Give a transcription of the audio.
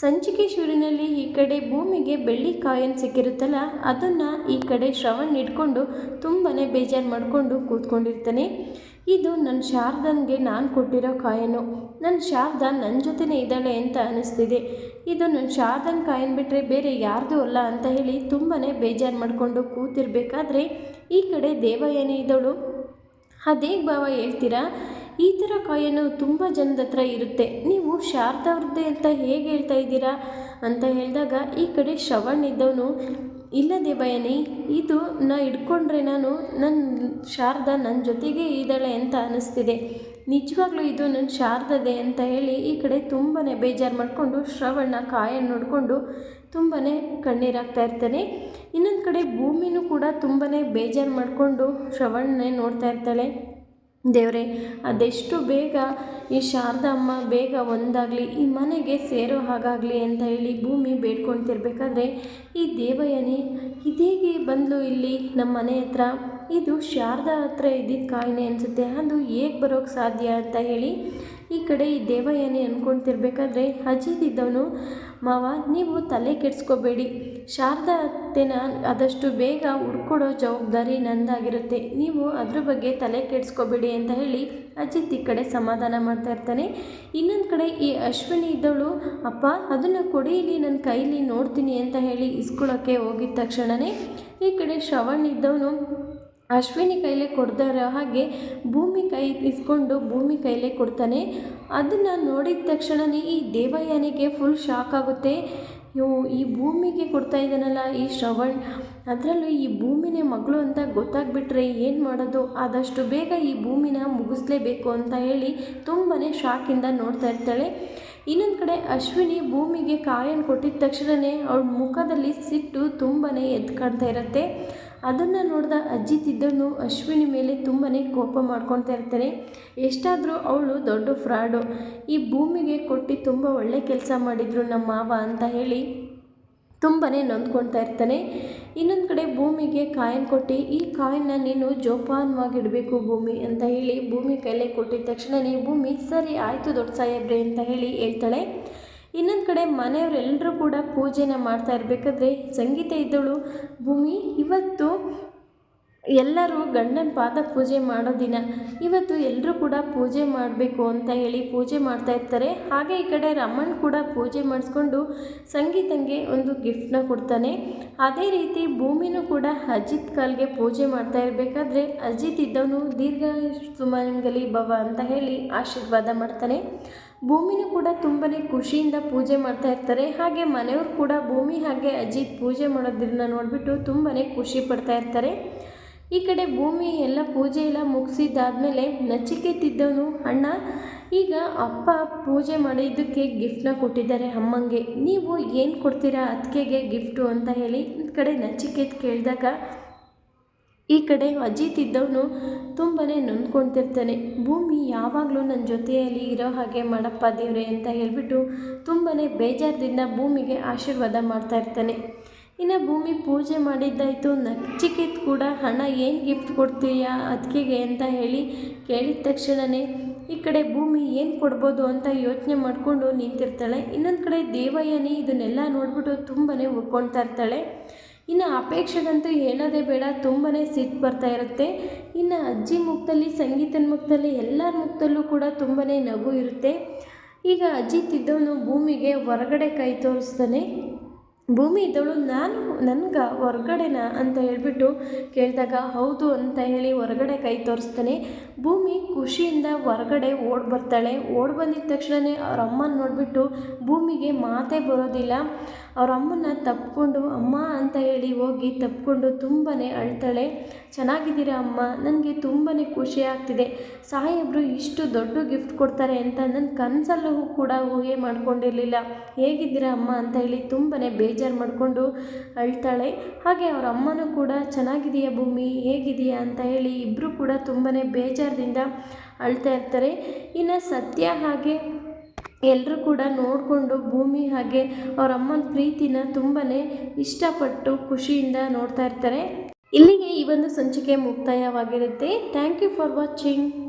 ಸಂಚಿಕೆ ಶೂರಿನಲ್ಲಿ ಈ ಕಡೆ ಭೂಮಿಗೆ ಬೆಳ್ಳಿ ಕಾಯಿನ್ ಸಿಕ್ಕಿರುತ್ತಲ್ಲ, ಅದನ್ನು ಈ ಕಡೆ ಶ್ರವಣ್ ಇಟ್ಕೊಂಡು ತುಂಬಾ ಬೇಜಾರು ಮಾಡಿಕೊಂಡು ಕೂತ್ಕೊಂಡಿರ್ತಾನೆ. ಇದು ನನ್ನ ಶಾರದನ್ಗೆ ನಾನು ಕೊಟ್ಟಿರೋ ಕಾಯನು. ನನ್ನ ಶಾರದ ನನ್ನ ಜೊತೆನೇ ಇದ್ದಾಳೆ ಅಂತ ಅನ್ನಿಸ್ತಿದೆ ಇದು ನನ್ನ ಶಾರದನ್ ಕಾಯಿನ್ ಬಿಟ್ಟರೆ ಬೇರೆ ಯಾರ್ದು ಅಲ್ಲ ಅಂತ ಹೇಳಿ ತುಂಬಾ ಬೇಜಾರು ಮಾಡಿಕೊಂಡು ಕೂತಿರ್ಬೇಕಾದ್ರೆ ಈ ಕಡೆ ದೇವಯಾನಿ ಇದ್ದಳು ಅದೇ ಭಾವ ಹೇಳ್ತೀರಾ? ಈ ಥರ ಕಾಯನ್ನು ತುಂಬ ಜನದ ಹತ್ರ ಇರುತ್ತೆ. ನೀವು ಶಾರದವ್ರದ್ದೇ ಅಂತ ಹೇಗೆ ಹೇಳ್ತಾ ಇದ್ದೀರಾ ಅಂತ ಹೇಳಿದಾಗ, ಈ ಕಡೆ ಶ್ರವಣ್ ಇದ್ದವನು, ಇಲ್ಲ ದೇವಯಾನಿ, ಇದು ನಾ ಇಟ್ಕೊಂಡ್ರೆ ನಾನು ನನ್ನ ಶಾರದಾ ನನ್ನ ಜೊತೆಗೆ ಇದ್ದಾಳೆ ಅಂತ ಅನ್ನಿಸ್ತಿದೆ ನಿಜವಾಗ್ಲೂ ಇದು ನನ್ನ ಶಾರದದೆ ಅಂತ ಹೇಳಿ ಈ ಕಡೆ ತುಂಬಾ ಬೇಜಾರು ಮಾಡಿಕೊಂಡು ಶ್ರವಣ ಕಾಯನ್ನು ನೋಡಿಕೊಂಡು ತುಂಬಾ ಕಣ್ಣೀರಾಗ್ತಾ ಇರ್ತಾನೆ. ಇನ್ನೊಂದು ಕಡೆ ಭೂಮಿನೂ ಕೂಡ ತುಂಬಾ ಬೇಜಾರು ಮಾಡಿಕೊಂಡು ಶ್ರವಣನೇ ನೋಡ್ತಾ ಇರ್ತಾಳೆ. ದೇವರೇ, ಅದೆಷ್ಟು ಬೇಗ ಈ ಶಾರದಮ್ಮ ಬೇಗ ಒಂದಾಗಲಿ, ಈ ಮನೆಗೆ ಸೇರೋ ಹಾಗಾಗಲಿ ಅಂತ ಹೇಳಿ ಭೂಮಿ ಬೇಡ್ಕೊಳ್ತಿರ್ಬೇಕಾದ್ರೆ ಈ ದೇವಯಾನಿ ಇದೇಗೆ ಬಂದಳು ಇಲ್ಲಿ ನಮ್ಮ ಮನೆ ಹತ್ರ? ಇದು ಶಾರದಾ ಹತ್ರ ಇದ್ದಿದ್ದ ಕಾಯಿನೆ ಅನಿಸುತ್ತೆ. ಅದು ಹೇಗೆ ಬರೋಕ್ಕೆ ಸಾಧ್ಯ ಅಂತ ಹೇಳಿ ಈ ಕಡೆ ಈ ದೇವಯಾನಿ ಅಂದ್ಕೊಳ್ತಿರ್ಬೇಕಾದ್ರೆ ಅಜಿತ್ ಇದ್ದವನು, ಮಾವ, ನೀವು ತಲೆ ಕೆಡಿಸ್ಕೋಬೇಡಿ. ಶಾರದಾ ಅತ್ತೆನ ಆದಷ್ಟು ಬೇಗ ಹುಡ್ಕೊಡೋ ಜವಾಬ್ದಾರಿ ನಂದಾಗಿರುತ್ತೆ. ನೀವು ಅದ್ರ ಬಗ್ಗೆ ತಲೆ ಕೆಡಿಸ್ಕೋಬೇಡಿ ಅಂತ ಹೇಳಿ ಅಜಿತ್ ಈ ಕಡೆ ಸಮಾಧಾನ ಮಾಡ್ತಾ ಇರ್ತಾನೆ. ಇನ್ನೊಂದು ಕಡೆ ಈ ಅಶ್ವಿನಿ ಇದ್ದವಳು ಅಪ್ಪ, ಅದನ್ನು ಕೊಡಿಲಿ ನನ್ನ ಕೈಲಿ ನೋಡ್ತೀನಿ ಅಂತ ಹೇಳಿ ಇಸ್ಕೊಳ್ಳೋಕ್ಕೆ ಹೋಗಿದ ತಕ್ಷಣವೇ ಈ ಕಡೆ ಶ್ರವಣ್ ಇದ್ದವನು ಅಶ್ವಿನಿ ಕೈಲೇ ಕೊಡ್ದಾರ ಹಾಗೆ ಭೂಮಿ ಕೈ ಇಸ್ಕೊಂಡು ಭೂಮಿ ಕೈಲೇ ಕೊಡ್ತಾನೆ. ಅದನ್ನು ನೋಡಿದ ತಕ್ಷಣವೇ ಈ ದೇವಯಾನಿಗೆ ಫುಲ್ ಶಾಕ್ ಆಗುತ್ತೆ. ಇವು ಈ ಭೂಮಿಗೆ ಕೊಡ್ತಾ ಇದ್ದಾನಲ್ಲ ಈ ಶ್ರವಣ್. ಅದರಲ್ಲೂ ಈ ಭೂಮಿನೇ ಮಗಳು ಅಂತ ಗೊತ್ತಾಗ್ಬಿಟ್ರೆ ಏನು ಮಾಡೋದು? ಆದಷ್ಟು ಬೇಗ ಈ ಭೂಮಿನ ಮುಗಿಸ್ಲೇಬೇಕು ಅಂತ ಹೇಳಿ ತುಂಬಾ ಶಾಕಿಂದ ನೋಡ್ತಾ ಇರ್ತಾಳೆ. ಇನ್ನೊಂದು ಕಡೆ ಅಶ್ವಿನಿ ಭೂಮಿಗೆ ಕಾಯನ್ನು ಕೊಟ್ಟಿದ ತಕ್ಷಣವೇ ಅವಳ ಮುಖದಲ್ಲಿ ಸಿಟ್ಟು ತುಂಬಾ ಎದ್ದು ಕಾಣ್ತಾ ಇರುತ್ತೆ. ಅದನ್ನು ನೋಡಿದ ಅಜ್ಜಿ ತಿದ್ದಣ್ಣು ಅಶ್ವಿನಿ ಮೇಲೆ ತುಂಬಾ ಕೋಪ ಮಾಡ್ಕೊತಾ ಇರ್ತಾನೆ. ಎಷ್ಟಾದರೂ ಅವಳು ದೊಡ್ಡ ಫ್ರಾಡು. ಈ ಭೂಮಿಗೆ ಕೊಟ್ಟು ತುಂಬ ಒಳ್ಳೆ ಕೆಲಸ ಮಾಡಿದ್ರು ನಮ್ಮ ಮಾವ ಅಂತ ಹೇಳಿ ತುಂಬಾ ನೊಂದ್ಕೊಳ್ತಾ ಇರ್ತಾನೆ. ಇನ್ನೊಂದು ಕಡೆ ಭೂಮಿಗೆ ಕಾಯಿನ್ ಕೊಟ್ಟು, ಈ ಕಾಯಿನ್ನ ನೀನು ಜೋಪಾನವಾಗಿಡಬೇಕು ಭೂಮಿ ಅಂತ ಹೇಳಿ ಭೂಮಿ ಕೈಲೇ ಕೊಟ್ಟಿದ ತಕ್ಷಣವೇ ಭೂಮಿ, ಸರಿ ಆಯಿತು ದೊಡ್ಡ ಸಾಹೇಬ್ರೆ ಅಂತ ಹೇಳಿ ಹೇಳ್ತಾಳೆ. ಇನ್ನೊಂದು ಕಡೆ ಮನೆಯವರೆಲ್ಲರೂ ಕೂಡ ಪೂಜೆನ ಮಾಡ್ತಾ ಇರಬೇಕಾದ್ರೆ ಸಂಗೀತ ಇದ್ದಳು. ಭೂಮಿ ಇವತ್ತು ಎಲ್ಲರೂ ಗಂಡನ ಪಾದ ಪೂಜೆ ಮಾಡೋ ದಿನ. ಇವತ್ತು ಎಲ್ಲರೂ ಕೂಡ ಪೂಜೆ ಮಾಡಬೇಕು ಅಂತ ಹೇಳಿ ಪೂಜೆ ಮಾಡ್ತಾ ಇರ್ತಾರೆ. ಹಾಗೆ ಈ ಕಡೆ ರಮಣ್ ಕೂಡ ಪೂಜೆ ಮಾಡಿಸ್ಕೊಂಡು ಸಂಗೀತಂಗೆ ಒಂದು ಗಿಫ್ಟ್ನ ಕೊಡ್ತಾನೆ. ಅದೇ ರೀತಿ ಭೂಮಿನೂ ಕೂಡ ಅಜಿತ್ ಕಾಲ್ಗೆ ಪೂಜೆ ಮಾಡ್ತಾ ಇರಬೇಕಾದ್ರೆ ಅಜಿತ್ ಇದ್ದವನು ದೀರ್ಘ ಸುಮಂಗಲಿ ಭವ ಅಂತ ಹೇಳಿ ಆಶೀರ್ವಾದ ಮಾಡ್ತಾನೆ. ಭೂಮಿನೂ ಕೂಡ ತುಂಬಾ ಖುಷಿಯಿಂದ ಪೂಜೆ ಮಾಡ್ತಾ ಇರ್ತಾರೆ. ಹಾಗೆ ಮನೆಯವರು ಕೂಡ ಭೂಮಿ ಹಾಗೆ ಅಜಿತ್ ಪೂಜೆ ಮಾಡೋದ್ರನ್ನ ನೋಡಿಬಿಟ್ಟು ತುಂಬಾ ಖುಷಿ ಪಡ್ತಾ ಇರ್ತಾರೆ. ಈ ಕಡೆ ಭೂಮಿ ಎಲ್ಲ ಪೂಜೆ ಎಲ್ಲ ಮುಗಿಸಿದ್ದಾದ್ಮೇಲೆ ನಚಿಕೆತ್ತಿದ್ದವನು ಅಣ್ಣ. ಈಗ ಅಪ್ಪ ಪೂಜೆ ಮಾಡಿದ್ದಕ್ಕೆ ಗಿಫ್ಟ್ನ ಕೊಟ್ಟಿದ್ದಾರೆ ಅಮ್ಮಂಗೆ. ನೀವು ಏನು ಕೊಡ್ತೀರಾ ಅತ್ತಿಗೆಗೆ ಗಿಫ್ಟು ಅಂತ ಹೇಳಿ ಈ ಕಡೆ ನಚಿಕೇತ್ ಕೇಳಿದಾಗ ಈ ಕಡೆ ಅಜಿತ್ ಇದ್ದವನು ತುಂಬಾ ನೊಂದ್ಕೊಳ್ತಿರ್ತಾನೆ ಭೂಮಿ ಯಾವಾಗಲೂ ನನ್ನ ಜೊತೆಯಲ್ಲಿ ಇರೋ ಹಾಗೆ ಮಾಡಪ್ಪ ದೇವ್ರೆ ಅಂತ ಹೇಳಿಬಿಟ್ಟು ತುಂಬಾ ಬೇಜಾರದಿಂದ ಭೂಮಿಗೆ ಆಶೀರ್ವಾದ ಮಾಡ್ತಾ ಇರ್ತಾನೆ. ಇನ್ನು ಭೂಮಿ ಪೂಜೆ ಮಾಡಿದ್ದಾಯಿತು ನಚಿಕೇತ್ ಕೂಡ ಹಣ ಏನು ಗಿಫ್ಟ್ ಕೊಡ್ತೀಯಾ ಅದಕ್ಕೆಗೆ ಅಂತ ಹೇಳಿ ಕೇಳಿದ ತಕ್ಷಣವೇ ಈ ಕಡೆ ಭೂಮಿ ಏನು ಕೊಡ್ಬೋದು ಅಂತ ಯೋಚನೆ ಮಾಡಿಕೊಂಡು ನಿಂತಿರ್ತಾಳೆ. ಇನ್ನೊಂದು ಕಡೆ ದೇವಯಾನಿ ಇದನ್ನೆಲ್ಲ ನೋಡ್ಬಿಟ್ಟು ತುಂಬಾ ಉಳ್ಕೊಳ್ತಾ ಇರ್ತಾಳೆ. ಇನ್ನು ಅಪೇಕ್ಷೆಗಂತೂ ಹೇಳೋದೇ ಬೇಡ ತುಂಬಾ ಸಿಟ್ಟು ಬರ್ತಾ ಇರುತ್ತೆ. ಇನ್ನು ಅಜ್ಜಿ ಮುಖದಲ್ಲಿ, ಸಂಗೀತನ ಮುಖದಲ್ಲಿ, ಎಲ್ಲರ ಮುಖದಲ್ಲೂ ಕೂಡ ತುಂಬಾ ನಗು ಇರುತ್ತೆ. ಈಗ ಅಜ್ಜಿ ತಿದ್ದವನು ಭೂಮಿಗೆ ಹೊರಗಡೆ ಕೈ ತೋರಿಸ್ತಾನೆ. ಭೂಮಿ ಇದ್ದವಳು ನಾನು ನನ್ಗೆ ಹೊರ್ಗಡೆನ ಅಂತ ಹೇಳಿಬಿಟ್ಟು ಕೇಳಿದಾಗ, ಹೌದು ಅಂತ ಹೇಳಿ ಹೊರಗಡೆ ಕೈ ತೋರಿಸ್ತಾನೆ. ಭೂಮಿ ಖುಷಿಯಿಂದ ಹೊರಗಡೆ ಓಡಿ ಬರ್ತಾಳೆ. ಓಡಿ ಬಂದಿದ್ದ ತಕ್ಷಣವೇ ಅವ್ರ ಅಮ್ಮನ ನೋಡಿಬಿಟ್ಟು ಭೂಮಿಗೆ ಮಾತೇ ಬರೋದಿಲ್ಲ. ಅವ್ರ ಅಮ್ಮನ್ನ ತಪ್ಪಿಕೊಂಡು ಅಮ್ಮ ಅಂತ ಹೇಳಿ ಹೋಗಿ ತಪ್ಪಿಕೊಂಡು ತುಂಬಾ ಅಳ್ತಾಳೆ. ಚೆನ್ನಾಗಿದ್ದೀರ ಅಮ್ಮ? ನನಗೆ ತುಂಬಾ ಖುಷಿ ಆಗ್ತಿದೆ. ಸಾಹೇಬರು ಇಷ್ಟು ದೊಡ್ಡ ಗಿಫ್ಟ್ ಕೊಡ್ತಾರೆ ಅಂತ ನನ್ನ ಕನಸಲ್ಲೂ ಕೂಡ ಊಹೆ ಮಾಡ್ಕೊಂಡಿರಲಿಲ್ಲ. ಹೇಗಿದ್ದೀರಾ ಅಮ್ಮ? ಅಂತ ಹೇಳಿ ತುಂಬಾ ಬೇಜಾರು ಮಾಡಿಕೊಂಡು ಅಳ್ತಾಳೆ. ಹಾಗೆ ಅವ್ರ ಅಮ್ಮನೂ ಕೂಡ ಚೆನ್ನಾಗಿದೆಯಾ ಭೂಮಿ? ಹೇಗಿದೆಯಾ ಅಂತ ಹೇಳಿ ಇಬ್ಬರು ಕೂಡ ತುಂಬಾ ಬೇಜಾರದಿಂದ ಅಳ್ತಾ ಇರ್ತಾರೆ. ಇನ್ನು ಸತ್ಯ ಹಾಗೆ ಎಲ್ಲರೂ ಕೂಡ ನೋಡಿಕೊಂಡು ಭೂಮಿ ಹಾಗೆ ಅವ್ರ ಅಮ್ಮನ ಪ್ರೀತಿನ ತುಂಬಾ ಇಷ್ಟಪಟ್ಟು ಖುಷಿಯಿಂದ ನೋಡ್ತಾ ಇರ್ತಾರೆ. ಇಲ್ಲಿಗೆ ಈ ಒಂದು ಸಂಚಿಕೆ ಮುಕ್ತಾಯವಾಗಿರುತ್ತೆ. Thank you for watching